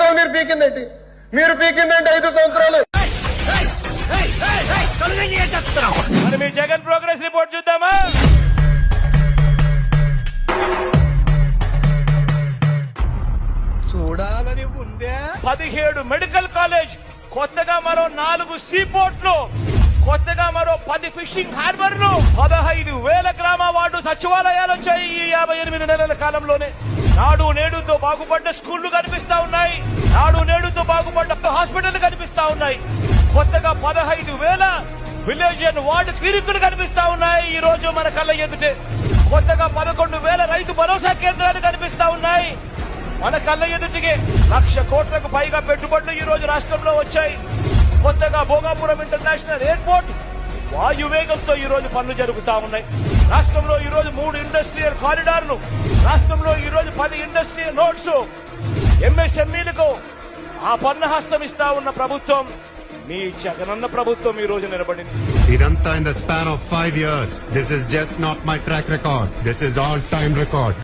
సంవత్సరాలు మీరు పీకిందేంటి? మీరు పీకిందేంటి ఐదు సంవత్సరాలు? మరి మీ జగన్ ప్రోగ్రెస్ రిపోర్ట్ చూద్దామా? చూడాలని ఉందే. పదిహేడు మెడికల్ కాలేజ్ కొత్తగా మరో నాలుగు సీ పోర్ట్లు. కొత్తగా ఫిషింగ్ హార్బర్ ఫిషింగ్ పదహైదు వేల గ్రామ వార్డు సచివాలయాలు వచ్చాయి ఈ యాభై ఎనిమిది నెలల కాలంలోనే. నాడు నేడుతో బాగుపడ్డ స్కూళ్ళు కనిపిస్తా ఉన్నాయి. నాడు నేడుతో బాగుపడ్డ హాస్పిటల్ కనిపిస్తా ఉన్నాయి. కొత్తగా పదహైదు వేల విలేజ్ అండ్ వార్డు క్లినిక్లు కనిపిస్తా ఉన్నాయి ఈ రోజు మన కళ్ళ ఎదుటే. కొత్తగా పదకొండు వేల రైతు భరోసా కేంద్రాలు కనిపిస్తా ఉన్నాయి. మన కళ్ళ ఎదుటికి లక్ష కోట్లకు పైగా పెట్టుబడులు ఈ రోజు రాష్ట్రంలో వచ్చాయి. కొత్తగా భోగాపురం ఇంటర్నేషనల్ ఎయిర్పోర్ట్ వాయువేగంతో ఈ రోజు పనులు జరుగుతా ఉన్నాయి. రాష్ట్రంలో ఈ రోజు మూడు ఇండస్ట్రియల్ కారిడార్లు. రాష్ట్రంలో ఈ రోజు పది ఇండస్ట్రియల్ నోట్స్. ఎంఎస్ఎంఈలకు ఆ పన్ను హస్తం ఇస్తా ఉన్న ప్రభుత్వం మీ జగనన్న ప్రభుత్వం ఈ రోజు నిలబడింది. ఇదంతా in the span of five years this is just not my track record this is all time record